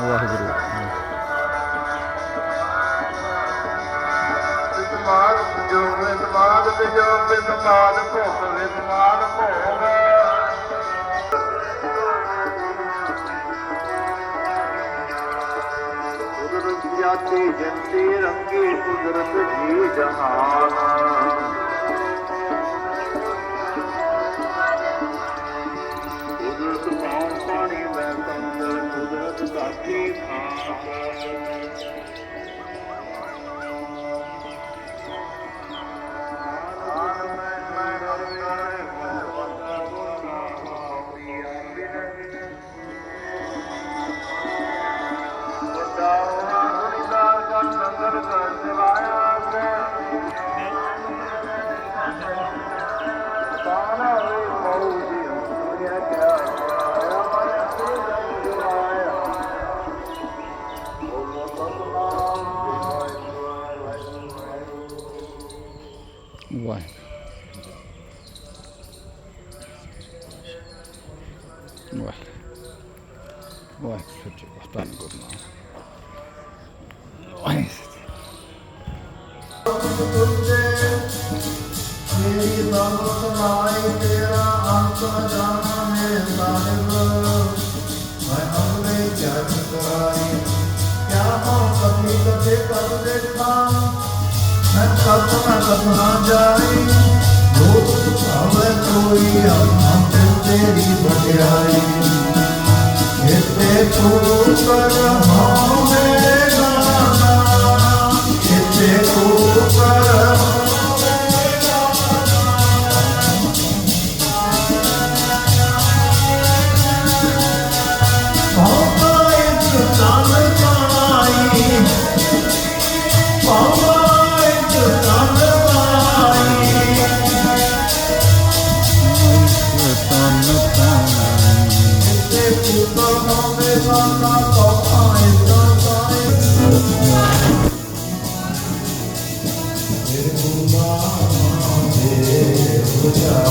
ਵਾਹਿਗੁਰੂ ਸਮਾਦ ਜੋ ਵੇ ਸਮਾਦ ਤੇ ਜੋ ਸਮਾਦ ਭੋਗ ਵੇ ਸਮਾਦ ਭੋਗ ਕੁਦਰਤ ਜਾਤੀ ਜੰਤੀ ਰੰਗੀ ਕੁਦਰਤ ਜੀ ਜਹਾਨ। ਵਾਹਿਗੁਰੂ ਵਾਹਿਗੁਰੂ ਵਾਹਿਗੁਰੂ ਸੱਚੇ ਪਾਤਸ਼ਾਹ ਗੁਰੂ ਨਾਨਕ ਵਾਹਿਗੁਰੂ ਮੇਰੀ ਬਾਬਾ ਸਮਾਈ ਤੇਰਾ ਅੰਤ ਨ ਜਾਣਾ ਹੈ ਸਾਹਿਬ ਮੈਂ ਹਮਲੇ ਜਗ ਕਰਾਈ ਕਿਆ ਹਾਂ ਕਭੀ ਕਦੇ ਕਰ ਦੇਖਾ ਮੈਂ ਕਬ ਨਾ ਕਬ ਨਾ ਜਾਈ ਲੋਕ ਭਾਵੇਂ ਕੋਈ ਹਮ ਤੇਰੀ ਵਡਿਆਈ ਇਤੇ ਤੂੰ ਕਰ ਹੋਵੇ ਗਾਨਾ ਇਤੇ ਤੂੰ ਕਰ Good job.